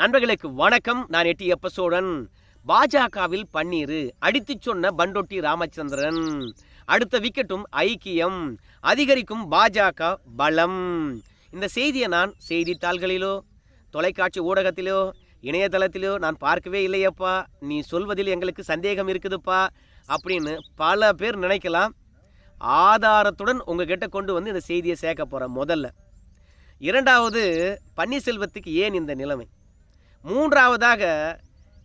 நண்பர்களுக்கு வணக்கம். நான் எட்டி எப்பசோடன் பாஜகவில் பன்னீர். அடித்து சொன்ன பண்டொட்டி ராமச்சந்திரன். அடுத்த விக்கெட்டும் ஐக்கியம். அதிகரிக்கும் பாஜக பலம். இந்த செய்தியை நான் செய்தித்தாள்களிலோ தொலைக்காட்சி ஊடகத்திலோ இணையதளத்திலோ நான் பார்க்கவே இல்லையப்பா. நீ சொல்வதில் எங்களுக்கு சந்தேகம் இருக்குதுப்பா அப்படின்னு பல பேர் நினைக்கலாம். ஆதாரத்துடன் உங்ககிட்ட கொண்டு வந்து இந்த செய்தியை சேர்க்க போகிறேன் முதல்ல. இரண்டாவது பன்னீர்செல்வத்துக்கு ஏன் இந்த நிலைமை? மூன்றாவதாக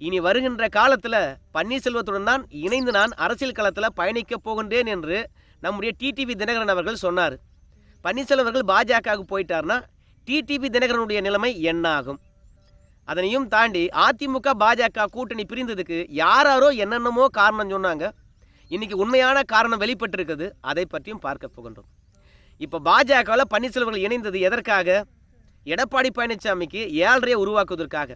இனி வருகின்ற காலத்தில் பன்னீர்செல்வத்துடன் தான் இணைந்து நான் அரசியல் களத்தில் பயணிக்கப் போகின்றேன் என்று நம்முடைய டிடிவி தினகரன் அவர்கள் சொன்னார். பன்னீர்செல்வம் அவர்கள் பாஜகவுக்கு போயிட்டார்னா டிடிவி தினகரனுடைய நிலைமை என்ன ஆகும் அதனையும் தாண்டி அதிமுக பாஜக கூட்டணி பிரிந்ததுக்கு யாராரோ என்னென்னமோ காரணம் சொன்னாங்க. இன்றைக்கி உண்மையான காரணம் வெளிப்பட்டிருக்குது. அதை பற்றியும் பார்க்க போகின்றோம். இப்போ பாஜகவில் பன்னீர்செல்வர்கள் இணைந்தது எதற்காக? எடப்பாடி பழனிசாமிக்கு ஏழரையை உருவாக்குவதற்காக.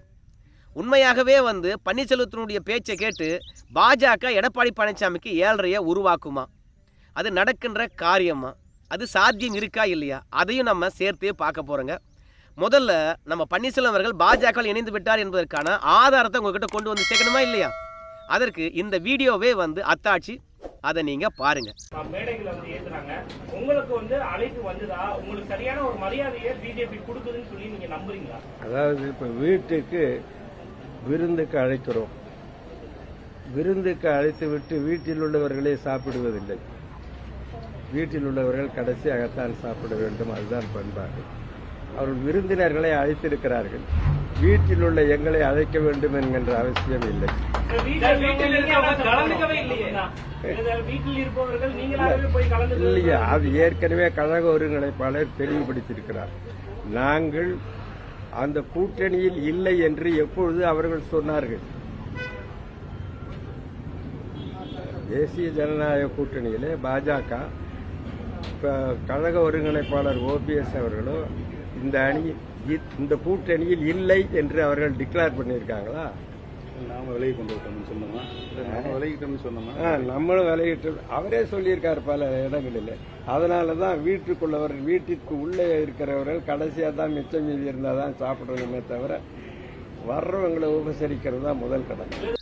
உண்மையாகவே வந்து பன்னீர்செல்வத்தினுடைய பேச்சை கேட்டு பாஜக எடப்பாடி பழனிசாமிக்கு ஏழரையை உருவாக்குமா? அது நடக்கின்ற காரியமா? அது சாத்தியம் இருக்கா இல்லையா? அதையும் நம்ம சேர்த்தே பார்க்க போகிறோங்க முதல்ல நம்ம பன்னீர்செல்வம் அவர்கள் பாஜகவில் இணைந்து விட்டார் என்பதற்கான ஆதாரத்தை உங்ககிட்ட கொண்டு வந்து சேர்க்கணுமா இல்லையா? அதற்கு இந்த வீடியோவே வந்து அத்தாட்சி. அதை நீங்கள் பாருங்கள் மேடைகளை வந்து ஏத்துறாங்க. உங்களுக்கு வந்து அழைப்பு வந்ததா? உங்களுக்கு சரியான ஒரு மரியாதையை பிஜேபி கொடுக்குதுன்னு சொல்லி நீங்க நம்புறீங்களா? அதாவது இப்போ வீட்டுக்கு விருந்துக்கு அழைக்கிறோம். விருந்துக்கு அழைத்து விட்டு வீட்டில் உள்ளவர்களே சாப்பிடுவதில்லை. வீட்டில் உள்ளவர்கள் கடைசியாகத்தான் சாப்பிட வேண்டும். அதுதான் பண்பாடு. அவர்கள் விருந்தினர்களை அழைத்திருக்கிறார்கள். வீட்டில் உள்ள எங்களை அழைக்க வேண்டும் என்கின்ற அவசியம் இல்லை. வீட்டில் இருக்கவங்க கலந்துக்கவே இல்லையே. இதுல வீட்டில் இருப்பவர்கள் நீங்களாகவே போய் கலந்து இல்லையா. அது ஏற்கனவே கழக ஒருங்கிணைப்பாளர் தெளிவுபடுத்தியிருக்கிறார். நாங்கள் அந்த கூட்டணியில் இல்லை என்று எப்பொழுது அவர்கள் சொன்னார்கள்? தேசிய ஜனநாயக கூட்டணியிலே பாஜக கழக ஒருங்கிணைப்பாளர் ஓபிஎஸ் அவர்களோ இந்த அணி இந்த கூட்டணியில் இல்லை என்று அவர்கள் டிக்ளேர் பண்ணியிருக்காங்களா? நாம விலகி சொன்னோமா? நாம விலகிட்டோம்னு சொன்னோமா? நம்மளும் விலகிட்டு அவரே சொல்லியிருக்கார் பல இடங்களில். அதனால தான் வீட்டுக்குள்ளவர் வீட்டிற்கு உள்ளே இருக்கிறவர்கள் கடைசியாக தான் மிச்சம் மீதி இருந்தால் தான் சாப்பிடணுமே தவிர வர்றவங்களை உபசரிக்கிறது தான் முதல் கடமை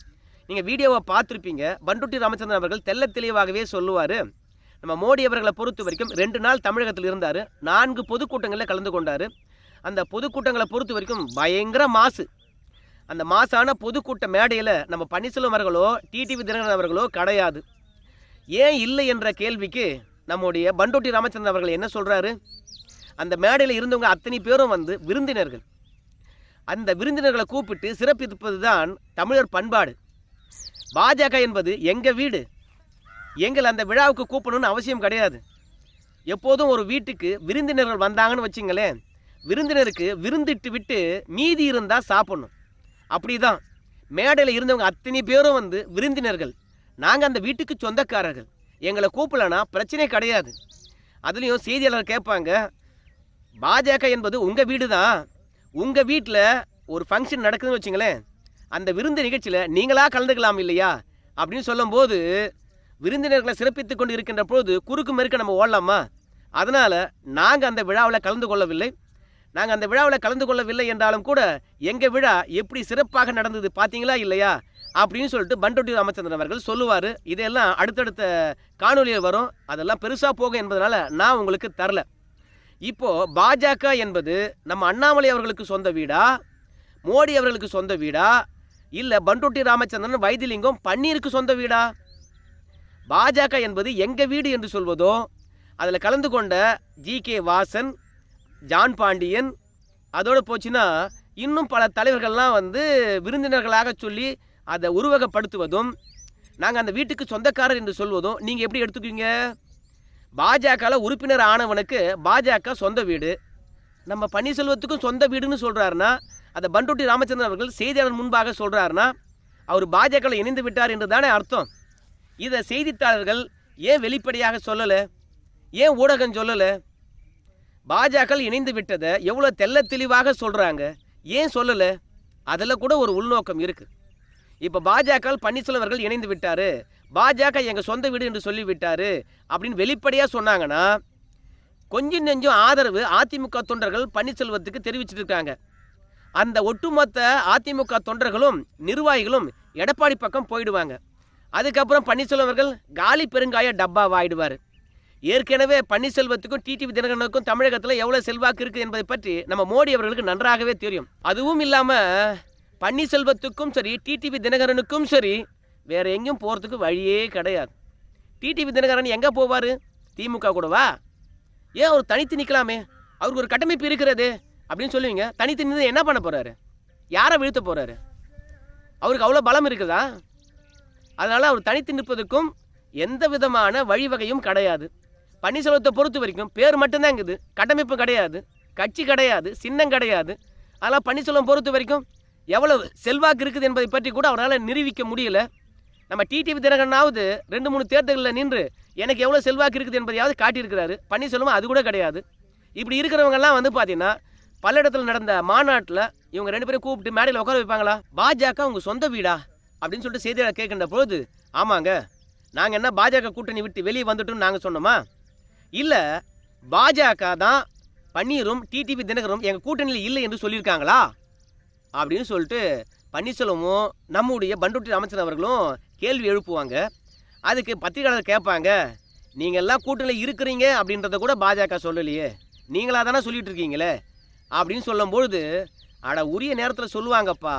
நீங்கள் வீடியோவை பார்த்துருப்பீங்க. பண்டுட்டி ராமச்சந்திரன் அவர்கள் தெள்ள தெளிவாகவே சொல்லுவார். நம்ம மோடி அவர்களை பொறுத்த வரைக்கும் ரெண்டு நாள் தமிழகத்தில் இருந்தார். நான்கு பொதுக்கூட்டங்களில் கலந்து கொண்டார். அந்த பொதுக்கூட்டங்களை பொறுத்த வரைக்கும் பயங்கர மாசு. அந்த மாசான பொதுக்கூட்ட மேடையில் நம்ம பன்னீர்செல்வம் அவர்களோ டிடிவி தினகரன் அவர்களோ கிடையாது. ஏன் இல்லை என்ற கேள்விக்கு நம்முடைய பண்டோட்டி ராமச்சந்திரன் அவர்கள் என்ன சொல்கிறாரு அந்த மேடையில் இருந்தவங்க அத்தனை பேரும் வந்து விருந்தினர்கள். அந்த விருந்தினர்களை கூப்பிட்டு சிறப்பிப்பது தான் தமிழர் பண்பாடு. பாஜக என்பது எங்கள் வீடு? எங்கள் அந்த விழாவுக்கு கூப்பிடணும்னு அவசியம் கிடையாது. எப்போதும் ஒரு வீட்டுக்கு விருந்தினர்கள் வந்தாங்கன்னு வச்சுங்களேன் விருந்தினருக்கு விருந்திட்டு விட்டு மீதி இருந்தால் சாப்பிடணும். அப்படி தான் மேடையில் இருந்தவங்க அத்தனை பேரும் வந்து விருந்தினர்கள். நாங்கள் அந்த வீட்டுக்கு சொந்தக்காரர்கள். எங்களை கூப்பிடலனா பிரச்சனை கிடையாது. அதுலேயும் செய்தியாளர் கேட்பாங்க பாஜக என்பது உங்கள் வீடு தான் உங்கள் வீட்டில் ஒரு ஃபங்க்ஷன் நடக்குதுன்னு வச்சுங்களேன். அந்த விருந்து நிகழ்ச்சியில் நீங்களாக கலந்துக்கலாம் இல்லையா? அப்படின்னு சொல்லும்போது விருந்தினர்களை சிறப்பித்து கொண்டு இருக்கின்ற பொழுது குறுக்கு மறுக்க நம்ம ஓடலாமா? அதனால் நாங்கள் அந்த விழாவில் கலந்து கொள்ளவில்லை. நாங்கள் அந்த விழாவில் கலந்து கொள்ளவில்லை என்றாலும் கூட எங்கள் விழா எப்படி சிறப்பாக நடந்தது பார்த்தீங்களா இல்லையா? அப்படின்னு சொல்லிட்டு பண்டொட்டி ராமச்சந்திரன் அவர்கள் சொல்லுவார். இதெல்லாம் அடுத்தடுத்த காணொலியில் வரும். அதெல்லாம் பெருசாக போகும் என்பதனால நான் உங்களுக்கு தரல. இப்போது பாஜக என்பது நம்ம அண்ணாமலை அவர்களுக்கு சொந்த வீடா? மோடி அவர்களுக்கு சொந்த வீடா? இல்லை பண்டொட்டி ராமச்சந்திரன் வைத்திலிங்கம் பன்னீருக்கு சொந்த வீடா? பாஜக என்பது எங்கள் வீடு என்று சொல்வதோ அதில் கலந்து கொண்ட ஜி கே வாசன் ஜான் பாண்டியன். அதோடு போச்சுன்னா இன்னும் பல தலைவர்கள்லாம் வந்து விருந்தினர்களாக சொல்லி அதை உருவகப்படுத்துவதும் நாங்கள் அந்த வீட்டுக்கு சொந்தக்காரர் என்று சொல்வதும் நீங்கள் எப்படி எடுத்துக்குவீங்க? பாஜகவில் உறுப்பினர் ஆனவனுக்கு பாஜக சொந்த வீடு. நம்ம பன்னீர்செல்வத்துக்கும் சொந்த வீடுன்னு சொல்கிறாருன்னா அதை பண்டுட்டி ராமச்சந்திரன் அவர்கள் செய்தியாளர் முன்பாக சொல்கிறாருன்னா அவர் பாஜகவில் இணைந்து விட்டார் என்று தானே அர்த்தம். இதை செய்தித்தாளர்கள் ஏன் வெளிப்படையாக சொல்லலை? ஏன் ஊடகம் சொல்லலை? பாஜக இணைந்து விட்டதை எவ்வளோ தெள்ள தெளிவாக சொல்கிறாங்க ஏன் சொல்லலை? அதில் கூட ஒரு உள்நோக்கம் இருக்குது இப்போ பாஜக பன்னீர்செல்வம் அவர்கள் இணைந்து விட்டார் பாஜக எங்கள் சொந்த வீடு என்று சொல்லிவிட்டார் அப்படின்னு வெளிப்படையாக சொன்னாங்கன்னா கொஞ்சம் நெஞ்சம் ஆதரவு அதிமுக தொண்டர்கள் பன்னீர்செல்வத்துக்கு தெரிவிச்சிட்டு இருக்காங்க. அந்த ஒட்டுமொத்த அதிமுக தொண்டர்களும் நிர்வாகிகளும் எடப்பாடி பக்கம் போயிடுவாங்க. அதுக்கப்புறம் பன்னீர்செல்வம் அவர்கள் காலி பெருங்காய டப்பாவாயிடுவார். ஏற்கனவே பன்னீர்செல்வத்துக்கும் டிடிவி தினகரனுக்கும் தமிழகத்தில் எவ்வளோ செல்வாக்கு இருக்குது என்பதை பற்றி நம்ம மோடி அவர்களுக்கு நன்றாகவே தெரியும். அதுவும் இல்லாமல் பன்னீர்செல்வத்துக்கும் சரி டிடிவி தினகரனுக்கும் சரி வேற எங்கேயும் போகிறதுக்கு வழியே கிடையாது. டிடிவி தினகரன் எங்கே போவார்? திமுக கூடவா ஏன் அவர் தனித்து நிற்கலாமே அவருக்கு ஒரு கட்டமைப்பு இருக்கிறது அப்படின்னு சொல்லுவீங்க. தனித்து நின்று என்ன பண்ண போகிறாரு யாரை வீழ்த்த போகிறாரு அவருக்கு அவ்வளோ பலம் இருக்குதா? அதனால் அவர் தனித்து நிற்பதுக்கும் எந்த விதமான வழிவகையும் கிடையாது. பன்னீர்செல்வத்தை பொறுத்த வரைக்கும் பேர் மட்டும்தான் இருக்குது. கட்டமைப்பு கிடையாது. கட்சி கிடையாது. சின்னம் கிடையாது. அதனால் பன்னீர்செல்வம் பொறுத்த வரைக்கும் எவ்வளவு செல்வாக்கு இருக்குது என்பதை பற்றி கூட அவரால் நிரூபிக்க முடியல. நம்ம டிடிவி தினகரனாவது ரெண்டு மூணு தேர்தல்களில் நின்று எனக்கு எவ்வளோ செல்வாக்கு இருக்குது என்பதையாவது காட்டியிருக்கிறாரு. பன்னீர்செல்வம் அது கூட கிடையாது. இப்படி இருக்கிறவங்கெல்லாம் வந்து பார்த்தீங்கன்னா பல்லடத்தில் நடந்த மாநாட்டில் இவங்க ரெண்டு பேரும் கூப்பிட்டு மேடையில் உட்கார வைப்பாங்களா? பாஜக உங்கள் சொந்த வீடா? அப்படின்னு சொல்லிட்டு செய்தியாளர் கேட்கின்ற பொழுது ஆமாங்க. நாங்கள் என்ன பாஜக கூட்டணி விட்டு வெளியே வந்துட்டோம்னு நாங்கள் சொன்னோமா? இல்லை பாஜக தான் பன்னீரும் டிடிபி தினகரும் எங்கள் கூட்டணியில் இல்லை என்று சொல்லியிருக்காங்களா? அப்படின்னு சொல்லிட்டு பன்னீர்செல்வமும் நம்முடைய பண்டுட்டி அமைச்சர் அவர்களும் கேள்வி எழுப்புவாங்க. அதுக்கு பத்திரிகையாளர் கேட்பாங்க நீங்கள் எல்லாம் கூட்டணியில் இருக்கிறீங்க அப்படின்றத கூட பாஜக சொல்லலையே. நீங்களாக தானே சொல்லிட்டு இருக்கீங்களே? அப்படின்னு சொல்லும்பொழுது அட உரிய நேரத்தில் சொல்லுவாங்கப்பா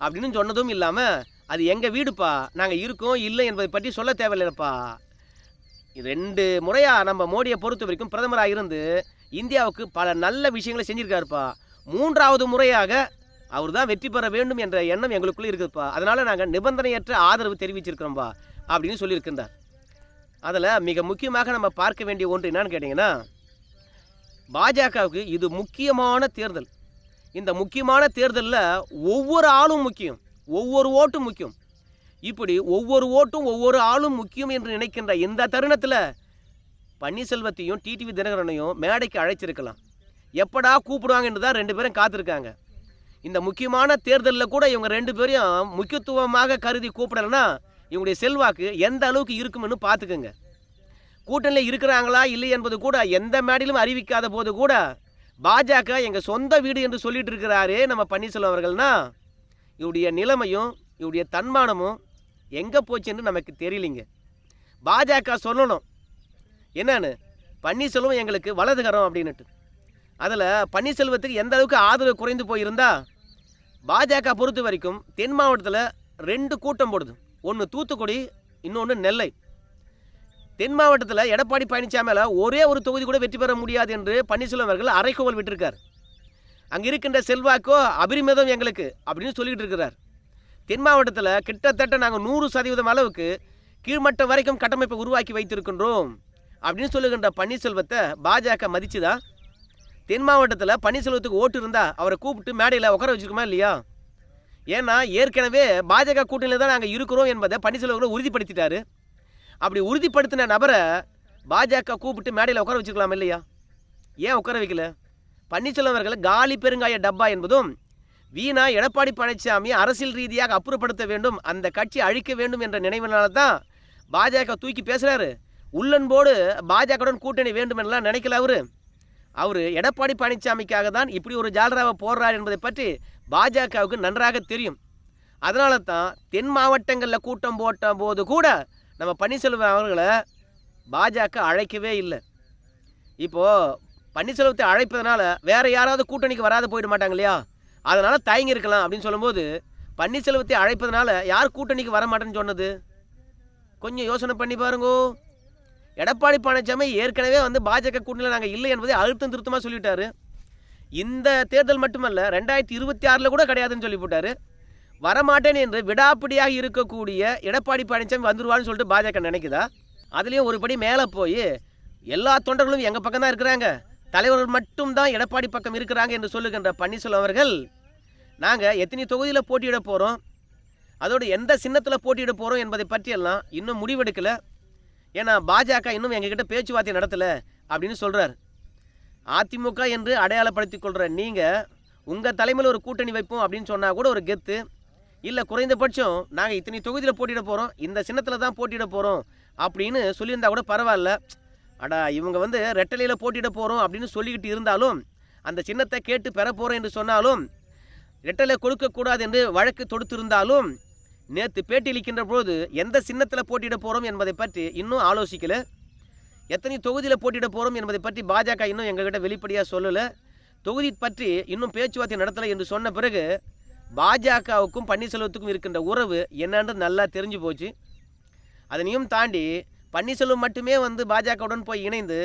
அப்படின்னு சொன்னதும் இல்லாமல் அது எங்கள் வீடுப்பா? நாங்கள் இருக்கோம் இல்லை என்பதை பற்றி சொல்ல தேவையில்லைப்பா ரெண்டு முறையாக நம்ம மோடியை பொறுத்த வரைக்கும் பிரதமராக இருந்து இந்தியாவுக்கு பல நல்ல விஷயங்களை செஞ்சுருக்காருப்பா. மூன்றாவது முறையாக அவர் தான் வெற்றி பெற வேண்டும் என்ற எண்ணம் எங்களுக்குள்ளே இருக்குதுப்பா. அதனால் நாங்கள் நிபந்தனையற்ற ஆதரவு தெரிவிச்சிருக்கிறோம்ப்பா அப்படின்னு சொல்லியிருக்கின்றார். அதில் மிக முக்கியமாக நம்ம பார்க்க வேண்டிய ஒன்று என்னன்னு கேட்டிங்கன்னா பாஜகவுக்கு இது முக்கியமான தேர்தல். இந்த முக்கியமான தேர்தலில் ஒவ்வொரு ஆளும் முக்கியம் ஒவ்வொரு ஓட்டும் முக்கியம். இப்படி ஒவ்வொரு ஓட்டும் ஒவ்வொரு ஆளும் முக்கியம் என்று நினைக்கின்ற இந்த தருணத்தில் பன்னீர்செல்வத்தையும் டிடிவி தினகரனையும் மேடைக்கு அழைச்சிருக்கலாம். எப்படா கூப்பிடுவாங்க என்று தான் ரெண்டு பேரும் காத்திருக்காங்க. இந்த முக்கியமான தேர்தலில் கூட இவங்க ரெண்டு பேரையும் முக்கியத்துவமாக கருதி கூப்பிடலைன்னா இவங்களுடைய செல்வாக்கு எந்த அளவுக்கு இருக்கும்னு பார்த்துக்குங்க. கூட்டணியில் இருக்கிறாங்களா இல்லை என்பது கூட எந்த மேடையிலும் அறிவிக்காத போது கூட பாஜக எங்கள் சொந்த வீடு என்று சொல்லிட்டு இருக்கிறாரே நம்ம பன்னீர்செல்வம் அவர்கள்னா இவருடைய நிலைமையும் இவருடைய தன்மானமும் எங்கே போச்சுன்னு நமக்கு தெரியலிங்க. பாஜக சொல்லணும். என்னன்னு? பன்னீர்செல்வம் எங்களுக்கு வலதுகரம் அப்படின்னுட்டு. அதில் பன்னீர்செல்வத்துக்கு எந்த அளவுக்கு ஆதரவு குறைந்து போயிருந்தா பாஜக பொறுத்த வரைக்கும் தென் மாவட்டத்தில் ரெண்டு கூட்டம் போடுது. ஒன்று தூத்துக்குடி இன்னொன்று நெல்லை. தென் மாவட்டத்தில் எடப்பாடி பழனிசாமியில் ஒரே ஒரு தொகுதி கூட வெற்றி பெற முடியாது என்று பன்னீர்செல்வம் அவர்கள் அரைக்கோவல் விட்டிருக்கார். அங்கே இருக்கின்ற செல்வாக்கோ அபிரிமிதம் எங்களுக்கு அப்படின்னு சொல்லிக்கிட்டு இருக்கிறார். தென் மாவட்டத்தில் கிட்டத்தட்ட நாங்கள் நூறு சதவீதம் அளவுக்கு கீழ்மட்டம் வரைக்கும் கட்டமைப்பை உருவாக்கி வைத்திருக்கின்றோம் அப்படின்னு சொல்லுகின்ற பன்னீர்செல்வத்தை பாஜக மதிச்சுதா? தென் மாவட்டத்தில் பன்னீர்செல்வத்துக்கு ஓட்டு இருந்தால் அவரை கூப்பிட்டு மேடையில் உட்கார வச்சுருக்குமா இல்லையா? ஏன்னா ஏற்கனவே பாஜக கூட்டணியில் தான் நாங்கள் இருக்கிறோம் என்பதை பன்னீர்செல்வம் உறுதிப்படுத்திட்டாரு. அப்படி உறுதிப்படுத்தின நபரை பாஜக கூப்பிட்டு மேடையில் உட்கார வச்சுக்கலாம் இல்லையா? ஏன் உட்கார வைக்கல? பன்னீர்செல்வம் அவர்கள் காலி பெருங்காய டப்பா என்பதும் வீணா எடப்பாடி பழனிசாமி அரசியல் ரீதியாக அப்புறப்படுத்த வேண்டும் அந்த கட்சி அழிக்க வேண்டும் என்ற நினைவினால தான் பாஜக தூக்கி பேசுகிறாரு உள்ளன்போடு பாஜகவுடன் கூட்டணி வேண்டும் என்றெல்லாம் நினைக்கல அவரு. அவர் எடப்பாடி பழனிசாமிக்காக தான் இப்படி ஒரு ஜாலராவை போடுறார் என்பதை பற்றி பாஜகவுக்கு நன்றாக தெரியும். அதனால தான் தென் மாவட்டங்களில் கூட்டம் போட்ட போது கூட நம்ம பன்னீர்செல்வம் அவர்களை பாஜக அழைக்கவே இல்லை. இப்போது பன்னீர்செல்வத்தை அழைப்பதனால வேறு யாராவது கூட்டணிக்கு வராது போயிட மாட்டாங்க இல்லையா? அதனால் தயங்கி இருக்கலாம் அப்படின்னு சொல்லும்போது பன்னீர்செல்வத்தை அழைப்பதனால யார் கூட்டணிக்கு வர மாட்டேன்னு சொன்னது? கொஞ்சம் யோசனை பண்ணி பாருங்கோ. எடப்பாடி பழனிசாமி ஏற்கனவே வந்து பாஜக கூட்டணியில் நாங்கள் இல்லை என்பதை அழுத்தம் திருத்தமாக சொல்லிட்டாரு. இந்த தேர்தல் மட்டுமல்ல ரெண்டாயிரத்தி இருபத்தி ஆறில் கூட கிடையாதுன்னு சொல்லி போட்டாரு. வரமாட்டேன் என்று விடாப்பிடியாக இருக்கக்கூடிய எடப்பாடி பழனிசாமி வந்துருவான்னு சொல்லிட்டு பாஜக நினைக்குதா? அதுலேயும் ஒருபடி மேலே போய் எல்லா தொண்டர்களும் எங்கள் பக்கம் தான் இருக்கிறாங்க. தலைவர்கள் மட்டும்தான் எடப்பாடி பக்கம் இருக்கிறாங்க என்று சொல்லுகின்ற பன்னீர்செல்வம் அவர்கள் நாங்கள் எத்தனை தொகுதியில் போட்டியிட போகிறோம் அதோடு எந்த சின்னத்தில் போட்டியிட போகிறோம் என்பதை பற்றியெல்லாம் இன்னும் முடிவெடுக்கலை. ஏன்னா பாஜக இன்னும் எங்ககிட்ட பேச்சுவார்த்தை நடத்தலை அப்படின்னு சொல்கிறார் அதிமுக என்று அடையாளப்படுத்தி கொள்கிற நீங்கள் உங்கள் தலைமையில் ஒரு கூட்டணி வைப்போம் அப்படின்னு சொன்னால் கூட ஒரு கெத்து. இல்லை குறைந்தபட்சம் நாங்கள் இத்தனை தொகுதியில் போட்டியிட போகிறோம் இந்த சின்னத்தில் தான் போட்டியிட போகிறோம் அப்படின்னு சொல்லியிருந்தா கூட பரவாயில்ல. அடா இவங்க வந்து ரெட்டலையில் போட்டிட போகிறோம் அப்படின்னு சொல்லிக்கிட்டு இருந்தாலும் அந்த சின்னத்தை கேட்டு பெற போகிறோம் என்று சொன்னாலும் ரெட்டலை கொடுக்கக்கூடாது என்று வழக்கு தொடுத்திருந்தாலும் நேற்று பேட்டியளிக்கின்ற போது எந்த சின்னத்தில் போட்டியிட போகிறோம் என்பதை பற்றி இன்னும் ஆலோசிக்கல. எத்தனை தொகுதியில் போட்டியிட போகிறோம் என்பதை பற்றி பாஜக இன்னும் எங்ககிட்ட வெளிப்படையாக சொல்லலை. தொகுதி பற்றி இன்னும் பேச்சுவார்த்தை நடத்தலை என்று சொன்ன பிறகு பாஜகவுக்கும் பன்னீர்செல்வத்துக்கும் இருக்கின்ற உறவு என்னன்னு நல்லா தெரிஞ்சு போச்சு. அதனையும் தாண்டி பன்னீர்செல்வம் மட்டுமே வந்து பாஜகவுடன் போய் இணைந்து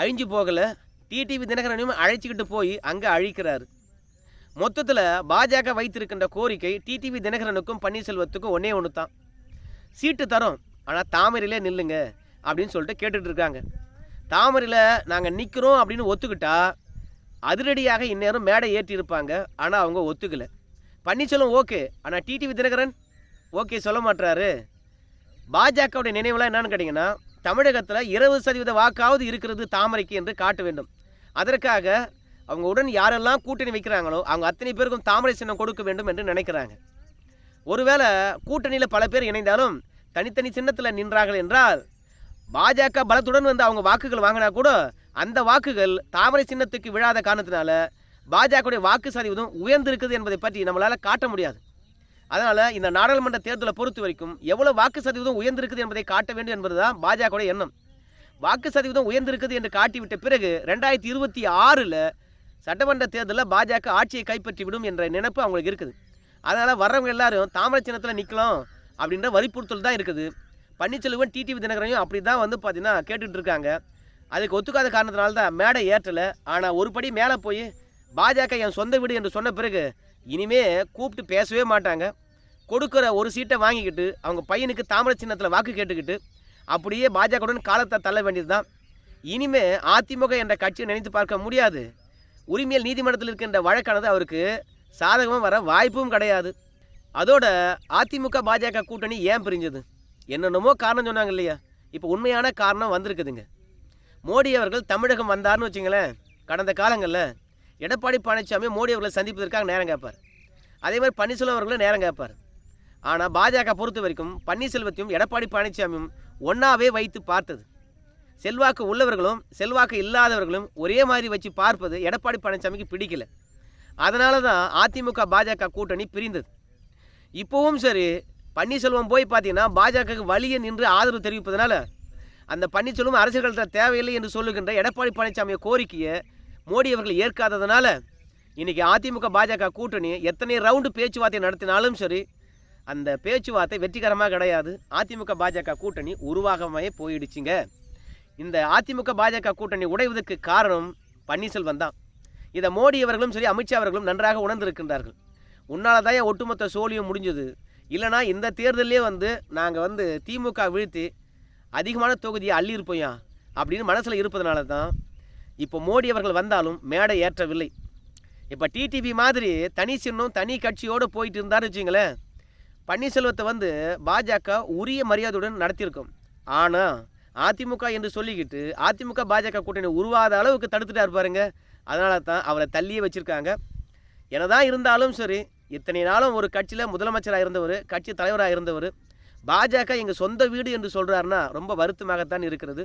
அழிஞ்சு போகலை. டிடிவி தினகரனையும் அழைச்சிக்கிட்டு போய் அங்கே அழிக்கிறாரு. மொத்தத்தில் பாஜக வைத்திருக்கின்ற கோரிக்கை டிடிவி தினகரனுக்கும் பன்னீர்செல்வத்துக்கும் ஒன்றே ஒன்று தான் சீட்டு தரோம் ஆனால் தாமரையிலே நில்லுங்க அப்படின்னு சொல்லிட்டு கேட்டுட்டு இருக்காங்க. தாமரையில் நாங்கள் நிற்கிறோம் அப்படின்னு ஒத்துக்கிட்டா அதிரடியாக இந்நேரம் மேடை ஏற்றியிருப்பாங்க ஆனால் அவங்க ஒத்துக்கலை. பன்னீர்செல்வம் ஓகே ஆனால் டிடிவி தினகரன் ஓகே சொல்ல மாட்டாரு பாஜகவுடைய நினைவுலாம் என்னன்னு கேட்டிங்கன்னா தமிழகத்தில் இருபது சதவீத வாக்காவது இருக்கிறது தாமரைக்கு என்று காட்ட வேண்டும். அதற்காக அவங்க உடன் யாரெல்லாம் கூட்டணி வைக்கிறாங்களோ அவங்க அத்தனை பேருக்கும் தாமரை சின்னம் கொடுக்க வேண்டும் என்று நினைக்கிறாங்க. ஒருவேளை கூட்டணியில் பல பேர் இணைந்தாலும் தனித்தனி சின்னத்தில் நின்றார்கள் என்றால் பாஜக பலத்துடன் வந்து அவங்க வாக்குகள் வாங்கினா கூட அந்த வாக்குகள் தாமரை சின்னத்துக்கு விழாத காரணத்தினால பாஜகவுடைய வாக்கு சதவீதம் உயர்ந்திருக்குது என்பதை பற்றி நம்மளால் காட்ட முடியாது. அதனால் இந்த நாடாளுமன்ற தேர்தலை பொறுத்த வரைக்கும் எவ்வளோ வாக்கு சதவீதம் உயர்ந்திருக்குது என்பதை காட்ட வேண்டும் என்பதுதான் பாஜகவுடைய எண்ணம். வாக்கு சதவீதம் உயர்ந்திருக்குது என்று காட்டிவிட்ட பிறகு ரெண்டாயிரத்தி இருபத்தி ஆறில் சட்டமன்ற தேர்தலில் பாஜக ஆட்சியை கைப்பற்றி விடும் என்ற நினைப்பு அவங்களுக்கு இருக்குது. அதனால் வர்றவங்க எல்லாரும் தாமரை சின்னத்தில் நிற்கலாம் அப்படின்ற வரிப்புறுத்தல் தான் இருக்குது. பன்னீர்செல்வம் டிடிவி தினகரனையும் அப்படி தான் வந்து பார்த்தீங்கன்னா கேட்டுட்டு இருக்காங்க. அதுக்கு ஒத்துக்காத காரணத்தினால தான் மேடை ஏற்றலை. ஆனால் ஒரு படி மேலே போய் பாஜக என் சொந்த வீடு என்று சொன்ன பிறகு இனிமே கூப்பிட்டு பேசவே மாட்டாங்க. கொடுக்குற ஒரு சீட்டை வாங்கிக்கிட்டு அவங்க பையனுக்கு தாமரை சின்னத்தில் வாக்கு கேட்டுக்கிட்டு அப்படியே பாஜகவுடன் காலத்தை தள்ள வேண்டியது தான் இனிமே அதிமுக என்ற கட்சியை நினைத்து பார்க்க முடியாது. உரிமையல் நீதிமன்றத்தில் இருக்கின்ற வழக்கானது அவருக்கு சாதகமாக வர வாய்ப்பும் கிடையாது. அதோட அதிமுக பாஜக கூட்டணி ஏன் பிரிஞ்சது? என்னென்னமோ காரணம் சொன்னாங்க இல்லையா? இப்போ உண்மையான காரணம் வந்திருக்குதுங்க. மோடி அவர்கள் தமிழகம் வந்தார்னு வச்சுங்களேன் கடந்த காலங்களில் எடப்பாடி பழனிசாமி மோடி அவர்களை சந்திப்பதற்காக நேரம் கேட்பார். அதே மாதிரி பன்னீர்செல்வம் அவர்களும் நேரம் கேட்பார். ஆனால் பாஜக பொறுத்த வரைக்கும் பன்னீர்செல்வத்தையும் எடப்பாடி பழனிசாமியும் ஒன்றாவே வைத்து பார்த்தது. செல்வாக்கு உள்ளவர்களும் செல்வாக்கு இல்லாதவர்களும் ஒரே மாதிரி வச்சு பார்ப்பது எடப்பாடி பழனிசாமிக்கு பிடிக்கல. அதனால தான் அதிமுக பாஜக கூட்டணி பிரிந்தது. இப்போவும் சரி பன்னீர்செல்வம் போய் பார்த்தீங்கன்னா பாஜகவுக்கு வழியை நின்று ஆதரவு தெரிவிப்பதனால அந்த பன்னீர்செல்வம் அரசியல்களத்தில் தேவையில்லை என்று சொல்லுகின்ற எடப்பாடி பழனிசாமியை கோரிக்கையை மோடி அவர்கள் ஏற்காததுனால இன்றைக்கி அதிமுக பாஜக கூட்டணி எத்தனை ரவுண்டு பேச்சுவார்த்தை நடத்தினாலும் சரி அந்த பேச்சுவார்த்தை வெற்றிகரமாக கிடையாது. அதிமுக பாஜக கூட்டணி உருவாகவே போயிடுச்சுங்க. இந்த அதிமுக பாஜக கூட்டணி உடைவதற்கு காரணம் பன்னீர்செல்வம் தான். இதை மோடி அவர்களும் சரி அமித்ஷா அவர்களும் நன்றாக உணர்ந்திருக்கின்றார்கள். உன்னால் தான் ஒட்டுமொத்த சோழியும் முடிஞ்சது. இல்லைனா இந்த தேர்தலே வந்து நாங்கள் வந்து திமுக வீழ்த்தி அதிகமான தொகுதியை அள்ளியிருப்போயா? அப்படின்னு மனசில் இருப்பதனால தான் இப்போ மோடி அவர்கள் வந்தாலும் மேடை ஏற்றவில்லை. இப்போ டிடிவி மாதிரி தனி சின்னம் தனி கட்சியோடு போயிட்டு இருந்தாருன்னு வச்சுங்களேன். பன்னீர்செல்வத்தை வந்து பாஜக உரிய மரியாதையுடன் நடத்தியிருக்கும். ஆனால் அதிமுக என்று சொல்லிக்கிட்டு அதிமுக பாஜக கூட்டணி உருவாத அளவுக்கு தடுத்துட்டாரு பாருங்க. அதனால தான் அவரை தள்ளியே வச்சுருக்காங்க. என்னதான் இருந்தாலும் சரி இத்தனை நாளும் ஒரு கட்சியில் முதலமைச்சராக இருந்தவர் கட்சி தலைவராக இருந்தவர் பாஜக எங்கள் சொந்த வீடு என்று சொல்கிறாருன்னா ரொம்ப வருத்தமாகத்தான் இருக்கிறது.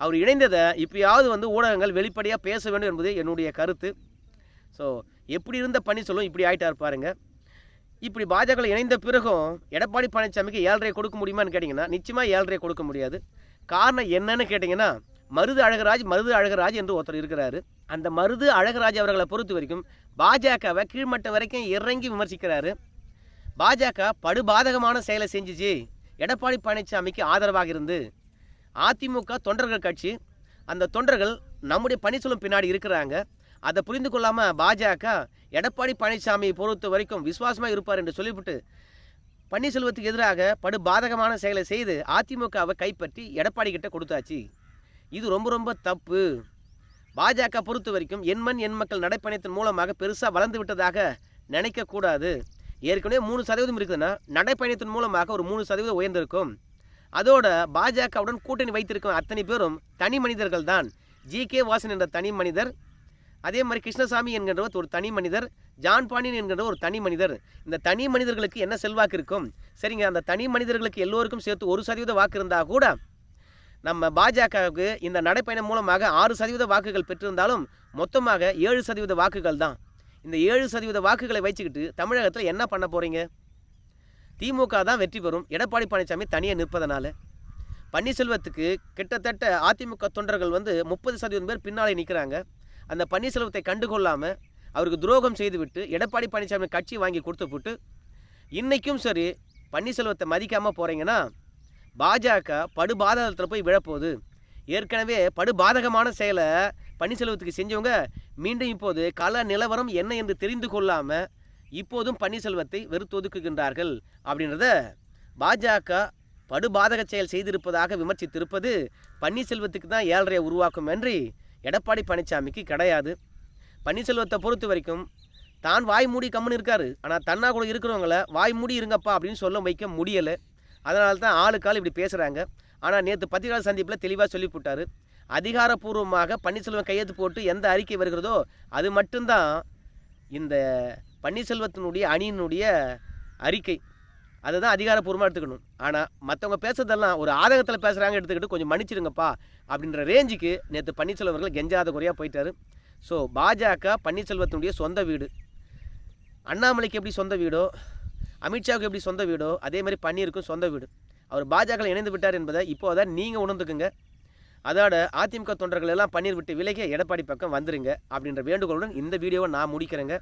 அவர் இணைந்ததை இப்பயாவது வந்து ஊடகங்கள் வெளிப்படையாக பேச வேண்டும் என்பது என்னுடைய கருத்து. ஸோ எப்படி இருந்த பன்னீர்செல்வம் இப்படி ஆயிட்டார் பாருங்கள் இப்படி பாஜக இணைந்த பிறகும் எடப்பாடி பழனிசாமிக்கு ஏழரை கொடுக்க முடியுமான்னு கேட்டிங்கன்னா நிச்சயமாக ஏழரை கொடுக்க முடியாது. காரணம் என்னன்னு கேட்டிங்கன்னா மருது அழகராஜ் மருது அழகராஜ் என்று ஒருத்தர் இருக்கிறாரு. அந்த மருது அழகராஜ் அவர்களை பொறுத்த வரைக்கும் பாஜகவை கீழ்மட்டம் வரைக்கும் இறங்கி விமர்சிக்கிறாரு. பாஜக படுபாதகமான செயலை செஞ்சிச்சு. எடப்பாடி பழனிசாமிக்கு ஆதரவாக இருந்து அதிமுக தொண்டர்கள் கட்சி அந்த தொண்டர்கள் நம்முடைய பணிச்சூழல் பின்னாடி இருக்கிறாங்க. அதை புரிந்து கொள்ளாமல் பாஜக எடப்பாடி பழனிசாமியை பொறுத்த வரைக்கும் விசுவாசமாக இருப்பார் என்று சொல்லிவிட்டு பன்னீர்செல்வத்துக்கு எதிராக படு பாதகமான செயலை செய்து அதிமுகவை கைப்பற்றி எடப்பாடி கிட்ட கொடுத்தாச்சு. இது ரொம்ப ரொம்ப தப்பு. பாஜக பொறுத்த வரைக்கும் எண்மண் எண் மக்கள் நடைப்பயணத்தின் மூலமாக பெருசாக வளர்ந்து விட்டதாக நினைக்கக்கூடாது ஏற்கனவே மூணு சதவீதம் இருக்குதுன்னா நடைப்பயணத்தின் மூலமாக ஒரு மூணு சதவீதம் உயர்ந்திருக்கும். அதோட பாஜகவுடன் கூட்டணி வைத்திருக்கும் அத்தனை பேரும் தனி மனிதர்கள் தான் ஜி கே வாசன் என்ற தனி மனிதர் அதே மாதிரி கிருஷ்ணசாமி என்கின்றவர் ஒரு தனி மனிதர் ஜான் பாண்டியன் என்கின்ற ஒரு தனி மனிதர். இந்த தனி மனிதர்களுக்கு என்ன செல்வாக்கு இருக்கும்? சரிங்க அந்த தனி மனிதர்களுக்கு எல்லோருக்கும் சேர்த்து ஒரு சதவீத வாக்கு இருந்தால் கூட நம்ம பாஜகவுக்கு இந்த நடைப்பயணம் மூலமாக ஆறு சதவீத வாக்குகள் பெற்றிருந்தாலும் மொத்தமாக ஏழு சதவீத வாக்குகள் தான். இந்த ஏழு சதவீத வாக்குகளை வச்சுக்கிட்டு தமிழகத்தில் என்ன பண்ண போகிறீங்க திமுக தான் வெற்றி பெறும். எடப்பாடி பழனிசாமி தனியாக நிற்பதனால. பன்னீர்செல்வத்துக்கு கிட்டத்தட்ட அதிமுக தொண்டர்கள் வந்து முப்பது சதவீதம் பேர் பின்னாலே நிற்கிறாங்க அந்த பன்னீர்செல்வத்தை கண்டுகொள்ளாமல் அவருக்கு துரோகம் செய்துவிட்டு எடப்பாடி பழனிசாமி கட்சி வாங்கி கொடுத்துப்புட்டு இன்றைக்கும் சரி பன்னீர்செல்வத்தை மதிக்காமல் போகிறீங்கன்னா பாஜக படுபாதகத்தில் போய் விழப்போகுது. ஏற்கனவே படுபாதகமான செயலை பன்னீர்செல்வத்துக்கு செஞ்சவங்க மீண்டும் இப்போது கல நிலவரம் என்ன என்று தெரிந்து கொள்ளாமல் இப்போதும் பன்னீர்செல்வத்தை வெறுத்து ஒதுக்குகின்றார்கள் அப்படின்றத பாஜக படுபாதக செயல் செய்திருப்பதாக விமர்சித்திருப்பது பன்னீர்செல்வத்துக்கு தான் ஏழ்றையை உருவாக்கும் என்று எடப்பாடி பழனிசாமிக்கு கிடையாது. பன்னீர்செல்வத்தை பொறுத்த வரைக்கும் தான் வாய் மூடி கம்முன்னு இருக்காரு. ஆனால் தன்னா கூட இருக்கிறவங்கள வாய் மூடி இருங்கப்பா அப்படின்னு சொல்ல வைக்க முடியலை. அதனால தான் ஆளுக்கால் இப்படி பேசுகிறாங்க ஆனால் நேற்று பத்திரிகையாளர் சந்திப்பில் தெளிவாக சொல்லிவிட்டார். அதிகாரப்பூர்வமாக பன்னீர்செல்வம் கையெழுத்து போட்டு எந்த அறிக்கை வருகிறதோ அது மட்டும்தான் இந்த பன்னீர்செல்வத்தினுடைய அணியினுடைய அறிக்கை. அதை தான் அதிகாரப்பூர்வமாக எடுத்துக்கணும். ஆனால் மற்றவங்க பேசுறதெல்லாம் ஒரு ஆதகத்தில் பேசுகிறாங்க எடுத்துக்கிட்டு கொஞ்சம் மன்னிச்சிடுங்கப்பா அப்படின்ற ரேஞ்சுக்கு நேற்று பன்னீர்செல்வம் அவர்கள் கெஞ்சாத குறையாக போயிட்டாரு. ஸோ பாஜக பன்னீர்செல்வத்தினுடைய சொந்த வீடு. அண்ணாமலைக்கு எப்படி சொந்த வீடோ அமித்ஷாவுக்கு எப்படி சொந்த வீடோ அதே மாதிரி பன்னீருக்கும் சொந்த வீடு. அவர் பாஜக இணைந்து விட்டார் என்பதை இப்போதான் நீங்கள் உணர்ந்துக்குங்க. அதோட அதிமுக தொண்டர்கள் எல்லாம் பன்னீர் விட்டு விலகி எடப்பாடி பக்கம் வந்துருங்க அப்படின்ற வேண்டுகோளுடன் இந்த வீடியோவை நான் முடிக்கிறேங்க.